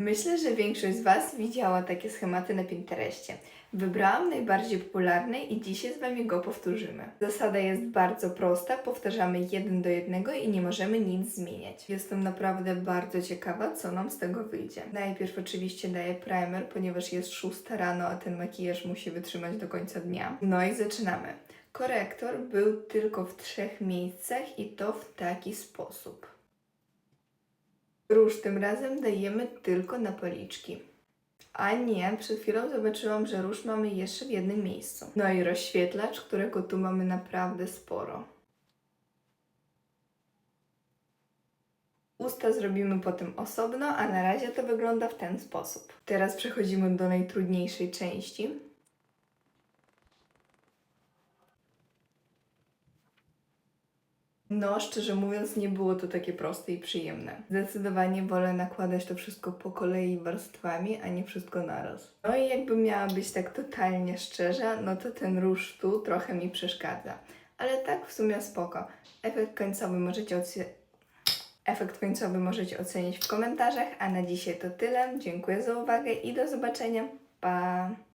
Myślę, że większość z Was widziała takie schematy na Pinterestie. Wybrałam najbardziej popularny i dzisiaj z Wami go powtórzymy. Zasada jest bardzo prosta, powtarzamy jeden do jednego i nie możemy nic zmieniać. Jestem naprawdę bardzo ciekawa, co nam z tego wyjdzie. Najpierw oczywiście daję primer, ponieważ jest 6 rano, a ten makijaż musi wytrzymać do końca dnia. No i zaczynamy. Korektor był tylko w trzech miejscach i to w taki sposób. Róż tym razem dajemy tylko na policzki. A nie, przed chwilą zobaczyłam, że róż mamy jeszcze w jednym miejscu. No i rozświetlacz, którego tu mamy naprawdę sporo. Usta zrobimy potem osobno, a na razie to wygląda w ten sposób. Teraz przechodzimy do najtrudniejszej części. No, szczerze mówiąc, nie było to takie proste i przyjemne. Zdecydowanie wolę nakładać to wszystko po kolei warstwami, a nie wszystko naraz. No i jakby miała być tak totalnie szczerza, no to ten róż tu trochę mi przeszkadza. Ale tak w sumie spoko. Efekt końcowy możecie oce- Efekt końcowy możecie ocenić w komentarzach, a na dzisiaj to tyle. Dziękuję za uwagę i do zobaczenia. Pa!